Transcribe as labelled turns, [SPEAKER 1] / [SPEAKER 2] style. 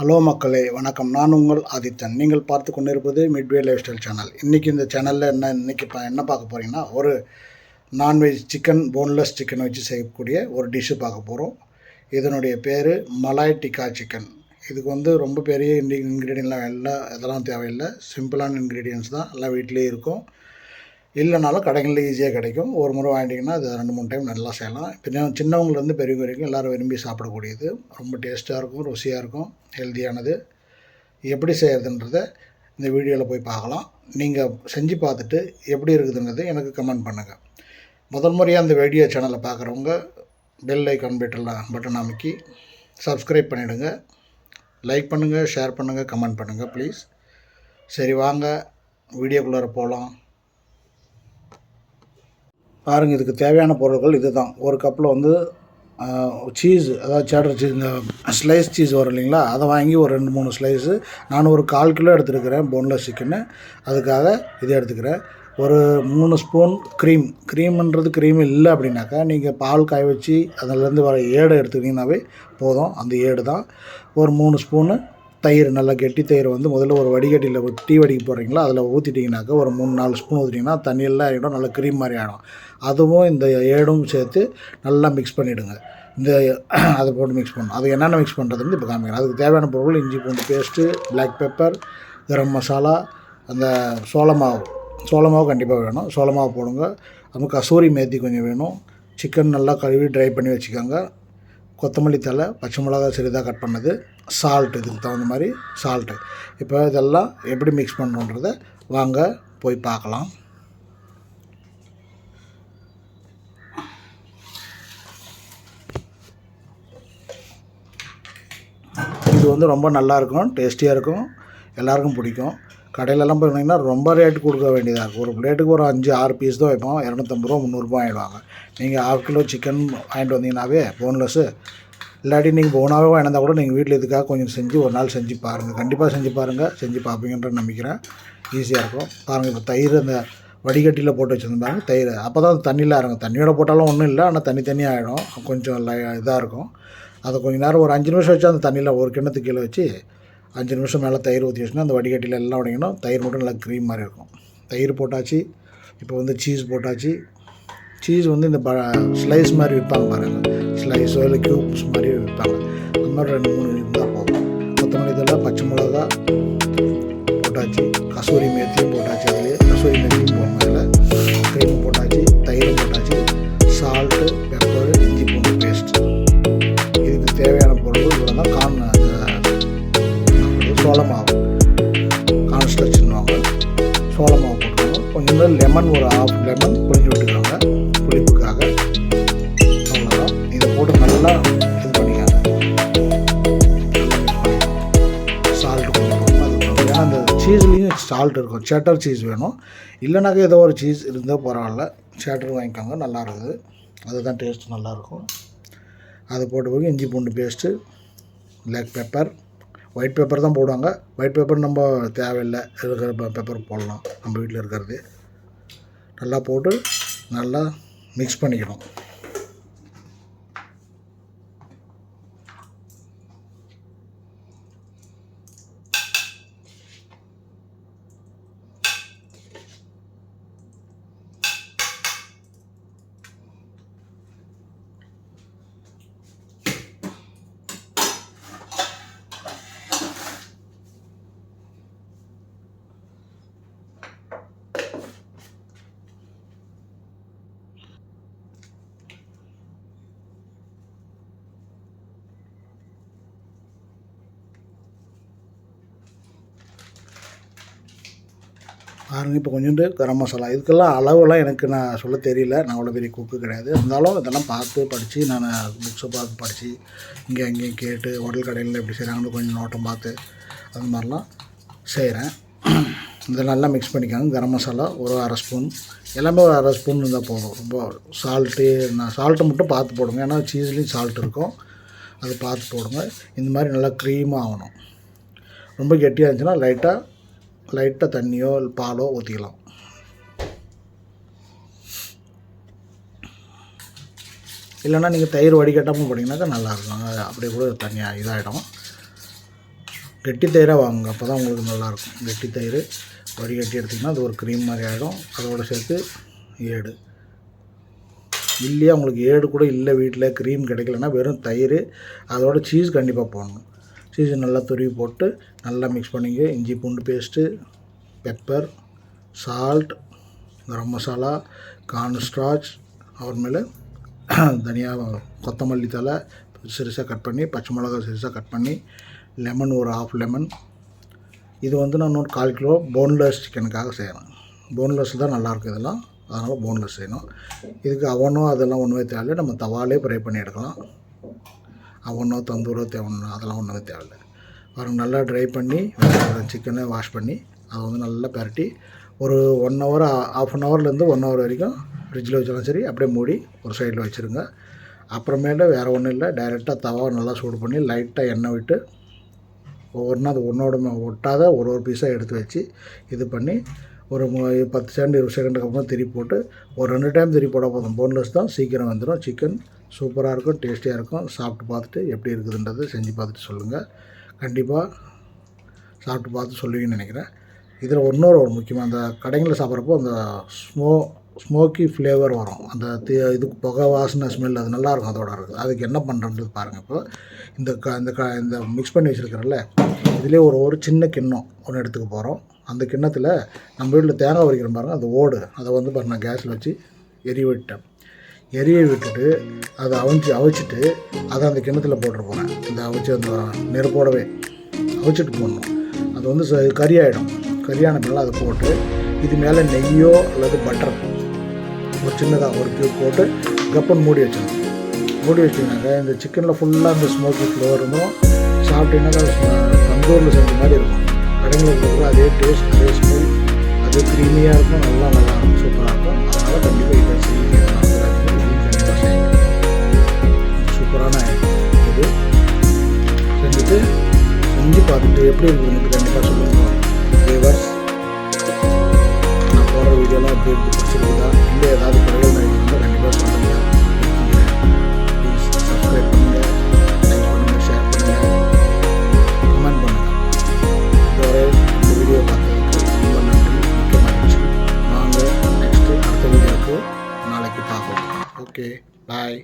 [SPEAKER 1] Hello மக்களே வணக்கம். நான் உங்கள் ஆதித்தன். நீங்கள் பார்த்து கொண்டிருப்பது மிட்வே லைஃப் ஸ்டைல் சேனல் இன்றைக்கி இந்த சேனலில் என்ன இன்றைக்கி இப்போ என்ன பார்க்க போகிறீங்கன்னா ஒரு நான்வெஜ் சிக்கன் போன்லெஸ் சிக்கன் வச்சு செய்யக்கூடிய ஒரு டிஷ்ஷு பார்க்க போகிறோம் இதனுடைய பேர் மலாய் டிக்கா சிக்கன் இதுக்கு வந்து ரொம்ப பெரிய இன்டி இன்க்ரீடியன்ட்லாம் எல்லாம் இதெல்லாம் தேவையில்லை. சிம்பிளான இன்க்ரீடியன்ஸ் தான். எல்லாம் வீட்டிலேயே இருக்கும். இல்லைனாலும் கடைகளில் ஈஸியாக கிடைக்கும். ஒரு முறை வாங்கிட்டிங்கன்னா அது ரெண்டு மூணு டைம் நல்லா செய்யலாம். இப்போ சின்னவங்கலேருந்து பெரியவங்க வரைக்கும் எல்லோரும் விரும்பி சாப்பிடக்கூடியது. ரொம்ப டேஸ்ட்டாக இருக்கும் ருசியாக இருக்கும் ஹெல்த்தியானது எப்படி செய்கிறதுன்றத இந்த வீடியோவில் போய் பார்க்கலாம். நீங்கள் செஞ்சு பார்த்துட்டு எப்படி இருக்குதுங்கிறது எனக்கு கமெண்ட் பண்ணுங்கள் முதல் முறையாக அந்த வீடியோ சேனலை பார்க்குறவங்க பெல் ஐக்கான் பட்டனில் பட்டன் அமைக்கி சப்ஸ்கிரைப் பண்ணிவிடுங்க லைக் பண்ணுங்கள் ஷேர் பண்ணுங்கள் கமெண்ட் பண்ணுங்கள் ப்ளீஸ் சரி வாங்க. வீடியோக்குள்ளார போகலாம். பாருங்கள் இதுக்கு தேவையான பொருட்கள் இது தான் ஒரு கப்பில் வந்து சீஸ் அதாவது சேட்டர் சீஸ் இந்த ஸ்லைஸ் சீஸ் வரும் இல்லைங்களா? அதை வாங்கி ஒரு ரெண்டு மூணு ஸ்லைஸு நான் ஒரு கால் கிலோ எடுத்துருக்கிறேன் போன்லெஸ் சிக்கனு அதுக்காக இதை எடுத்துக்கிறேன். ஒரு மூணு ஸ்பூன் க்ரீம் க்ரீம்ன்றது க்ரீம் இல்லை அப்படின்னாக்கா நீங்கள் பால் காய வச்சு அதிலேருந்து வர ஏடை எடுத்துக்கிட்டிங்கனாவே போதும். அந்த ஏடு தான். ஒரு மூணு ஸ்பூனு தயிர் நல்லா கெட்டி தயிர் வந்து முதல்ல ஒரு வடிகட்டியில் டீ வடிக்க போடுறீங்களா அதில் ஊற்றிட்டிங்கனாக்கா ஒரு மூணு நாலு ஸ்பூன் ஊற்றிட்டிங்கன்னா தண்ணியெல்லாம் ஆகிடும் நல்லா க்ரீம் மாதிரி ஆகிடும் அதுவும் இந்த ஏடும் சேர்த்து நல்லா மிக்ஸ் பண்ணிவிடுங்க இந்த அதை போட்டு மிக்ஸ் பண்ணணும். அது என்னென்ன மிக்ஸ் பண்ணுறதுன்னு இப்போ காமிக்கிறேன். அதுக்கு தேவையான பொருள் இஞ்சி பூண்டு paste black pepper garam masala அந்த சோளமாவு சோளமாவு கண்டிப்பாக வேணும். சோளமாவு போடுங்க. அப்புறம் கசூரி மேத்தி கொஞ்சம் வேணும். சிக்கன் நல்லா கழுவி ட்ரை பண்ணி வச்சுக்கோங்க. கொத்தமல்லி தலை பச்சை மிளகா சிறிதாக கட் பண்ணது. சால்ட் இதுக்கு தகுந்த மாதிரி சால்ட்டு இப்போ இதெல்லாம் எப்படி மிக்ஸ் பண்ணுறோன்றத வாங்க போய் பார்க்கலாம். இது வந்து ரொம்ப நல்லாயிருக்கும் டேஸ்டியாக இருக்கும் எல்லாருக்கும் பிடிக்கும். கடையிலலாம் போனீங்கன்னா ரொம்ப ரேட்டு கொடுக்க வேண்டியதாக இருக்கும். ஒரு பிளேட்டுக்கு ஒரு அஞ்சு ஆறு பீஸ் தான் வைப்போம். இரநூத்தம்பது ரூபா முந்நூறுபா ஆகிடுவாங்க நீங்கள் ஆஃப் கிலோ சிக்கன் வாங்கிட்டு வந்தீங்கன்னாவே போன்லெஸ்ஸு இல்லாட்டி நீங்கள் போனாவே வாங்கினா கூட நீங்கள் வீட்டில் இதுக்காக கொஞ்சம் செஞ்சு ஒரு நாள் செஞ்சு பாருங்கள் கண்டிப்பாக செஞ்சு பாருங்கள் செஞ்சு பார்ப்பீங்கன்ற நம்பிக்கிறேன். ஈஸியாக இருக்கும். பாருங்கள் இப்போ தயிர் அந்த வடிகட்டியில் போட்டு வச்சுருந்தாங்க. தயிர் அப்போ தான் தண்ணியில் இறங்கும். தண்ணியோட போட்டாலும் ஒன்றும் இல்லை. ஆனால் தனி தண்ணி ஆகிடும் கொஞ்சம் இதாக இருக்கும். அதை கொஞ்சம் நேரம் ஒரு அஞ்சு நிமிஷம் வச்சு அந்த தண்ணியில் ஒரு கிணத்து கீழே வச்சு அஞ்சு நிமிஷம் மேலே தயிர் ஊற்றி வச்சுன்னா அந்த வடிகட்டியில் எல்லாம் உடைக்கணும் தயிர் மட்டும் நல்லா க்ரீம் மாதிரி இருக்கும். தயிர் போட்டாச்சு. இப்போ வந்து சீஸ் போட்டாச்சு. சீஸ் வந்து இந்த ப ஸ்லைஸ் மாதிரி விற்பாங்க பாருங்கள் ஸ்லைஸோ இல்லை க்யூப்ஸ் மாதிரி விற்பாங்க. அந்த மாதிரி ரெண்டு மூணு இருந்தால் போதும். கொத்தமல்லி இதெல்லாம் பச்சை மிளகா போட்டாச்சு. கசூரி மேத்தியும் போட்டாச்சு. அதிலே கசூரி மேத்தியும் போடணும். சால்ட் இருக்கும். சேட்டர் சீஸ் வேணும். இல்லைனாக்கா ஏதோ ஒரு சீஸ் இருந்தால் பரவாயில்ல. சேட்டர் வாங்கிக்கோங்க நல்லா இருக்குது. அதுதான் டேஸ்ட் நல்லாயிருக்கும் அது போட்டு போய் இஞ்சி பூண்டு paste black pepper white pepper தான் போடுவாங்க. ஒயிட் பேப்பர் நம்ம தேவையில்லை. இருக்கிற பேப்பர் போடலாம். நம்ம வீட்டில் இருக்கிறது. நல்லா போட்டு நல்லா மிக்ஸ் பண்ணிக்கணும். பாருங்க இப்போ கொஞ்சோண்டு கரம் மசாலா. இதுக்கெல்லாம் அளவெல்லாம் எனக்கு நான் சொல்ல தெரியல. நான் அவ்வளோ பெரிய குக்கு கிடையாது. இருந்தாலும் இதெல்லாம் பார்த்து படித்து நான் புக்ஸை பார்த்து படித்து இங்கே அங்கேயும் கேட்டு ஹோட்டல் கடையில் எப்படி செய்கிறாங்கன்னு கொஞ்சம் நோட்டம் பார்த்து அது மாதிரிலாம் செய்கிறேன் இதை நல்லா மிக்ஸ் பண்ணிக்கோங்க. கரம் மசாலா ஒரு அரை ஸ்பூன் எல்லாமே ஒரு அரை ஸ்பூன் இருந்தால் போதும். ரொம்ப சால்ட்டு நான் சால்ட்டை மட்டும் பார்த்து போடுங்க. ஏன்னா சீஸ்லேயும் சால்ட் இருக்கும். அது பார்த்து போடுங்க. இந்த மாதிரி நல்லா க்ரீமாக ஆகணும். ரொம்ப கெட்டியாக இருந்துச்சுன்னா லைட்டாக லைட்டாக தண்ணியோ இல்லை பாலோ ஊற்றிக்கலாம் இல்லைன்னா நீங்கள் தயிர் வடிகட்டாமல் போட்டிங்கனாக்கா நல்லாயிருக்கும். அது அப்படியே கூட தனியாக இதாகிடும் கெட்டி தயிராக வாங்குங்க. அப்போ தான் உங்களுக்கு நல்லாயிருக்கும். கெட்டி தயிர் வடிகட்டி எடுத்திங்கன்னா அது ஒரு க்ரீம் மாதிரி ஆகிடும் அதோட சேர்த்து ஏடு. இல்லையா உங்களுக்கு ஏடு கூட இல்லை வீட்டில் க்ரீம் கிடைக்கலன்னா வெறும் தயிர் அதோட சீஸ் கண்டிப்பாக போடணும். சீஸ் நல்லா துருவி போட்டு நல்லா மிக்ஸ் பண்ணிங்க. இஞ்சி பூண்டு paste pepper salt garam masala corn அவர் அப்புறமேல தனியா கொத்தமல்லி தழை சிறுசாக கட் பண்ணி பச்சை மிளகா சிறுசாக கட் பண்ணி லெமன் ஒரு ஆஃப் லெமன் இது வந்து நான் இன்னொரு கால் கிலோ போன்லெஸ் சிக்கனுக்காக செய்கிறேன் போன்லெஸ் தான் நல்லாயிருக்கும் இதெல்லாம். அதனால் போன்லெஸ் செய்யணும். இதுக்கு அவனோ அதெல்லாம் ஒன்றுமே தேவையில்லை. நம்ம தவாலே ஃப்ரை பண்ணி எடுக்கலாம். ஒன்றோ தந்தூரோ தேவைன்னா அதெல்லாம் ஒன்றுமே தேவையில்லை. பாருங்க நல்லா ட்ரை பண்ணி சிக்கனை வாஷ் பண்ணி அதை வந்து நல்லா பரட்டி ஒரு ஒன் ஹவர் ஆஃப் அன் ஹவர்லேருந்து ஒன் ஹவர் வரைக்கும் ஃப்ரிட்ஜில் வச்சாலும் சரி அப்படியே மூடி ஒரு சைடில் வச்சுருங்க. அப்புறமேல வேறு ஒன்றும் இல்லை டைரெக்டாக தவாவை நல்லா சூடு பண்ணி லைட்டாக எண்ணெய் விட்டு ஒவ்வொன்றா அது ஒன்றோட ஒட்டாத ஒரு ஒரு பீஸாக எடுத்து வச்சு இது பண்ணி ஒரு பத்து செகண்ட் இருபது செகண்டுக்கு அப்புறம் திருப்பி போட்டு ஒரு ரெண்டு டைம் திருப்பி போட போதும். போன்லெஸ் தான் சீக்கிரம் வந்துடும் சிக்கன் சூப்பராக இருக்கும் டேஸ்டியாக இருக்கும். சாப்பிட்டு பார்த்துட்டு எப்படி இருக்குதுன்றது செஞ்சு பார்த்துட்டு சொல்லுங்கள் கண்டிப்பாக சாப்பிட்டு பார்த்து சொல்லுவீங்கன்னு நினைக்கிறேன். இதில் இன்னொரு ஒரு முக்கியமாக அந்த கடைங்களில் சாப்பிட்றப்போ அந்த ஸ்மோ ஸ்மோக்கி ஃப்ளேவர் வரும். அந்த தி இது புகை வாசனை ஸ்மெல் அது நல்லாயிருக்கும் அதோட இருக்குது அதுக்கு என்ன பண்ணுறது பாருங்கள் இப்போ. இந்த க இந்த க இந்த மிக்ஸ் பண்ணி வச்சுருக்கிறல்ல இதுலேயே ஒரு ஒரு சின்ன கிண்ணம் ஒன்று எடுத்துக்க போகிறோம் அந்த கிண்ணத்தில் நம்ம வீட்டில் தேங்காய் உரிக்கிறோம் பாருங்கள் அந்த ஓடு. அதை வந்து பாருங்கள் நான் கேஸில் வச்சு எரிய விட்டேன். எரிய விட்டுட்டு அதை அவிச்சு அவிச்சிட்டு அதை அந்த கிணத்துல போட்டு போகிறேன் இந்த அவிச்சு அந்த நெருப்போடவே அவிச்சிட்டு போடணும். அது வந்து ச- கறியாயிடும். கறியான பின்னால் அதை போட்டு இது மேலே நெய்யோ அல்லது பட்டர் ஒரு சின்னதாக ஒரு கியூப் போட்டு கப்பன் மூடி வச்சிடணும். மூடி வச்சிங்கனாக்க இந்த சிக்கனில் ஃபுல்லாக அந்த ஸ்மோக்கி ஃப்ளோரும் இருந்தும் சாப்பிட்டீங்கன்னாக்கா அது தந்தூரில் செஞ்ச மாதிரி இருக்கும். கடைகளில் இருக்கிற அதே டேஸ்ட் அதே ஸ்மெல் அது க்ரீமியாக இருக்கும் நல்லா நல்லா இருக்கும் சூப்பராக இருக்கும். அதனால் கண்டிப்பாக இதை செய்யுங்க. சூப்பரான இது செஞ்சுட்டு செஞ்சு பார்த்துட்டு எப்படி இருக்குதுன்னு கண்டிப்பாக சொல்லுங்கள் வியூவர்ஸ் நான் போடுற வீடியோலாம் எப்படி இருக்கு பிடிச்சிருக்குதா? இல்லை ஏதாவது குறைகள் இருந்தால் கண்டிப்பாக சொல்லுங்கள் ப்ளீஸ் சப்ஸ்கிரைப் பண்ணுங்கள் லைக் பண்ணுங்கள் ஷேர் பண்ணுங்கள் கமெண்ட் பண்ணுங்கள் இந்த வீடியோ பார்த்ததுக்கு ரொம்ப நன்றி மிக்க மகிழ்ச்சி. நெக்ஸ்ட்டு அடுத்த வீடியோவுக்கு நாளைக்கு பார்ப்போம். Okay bye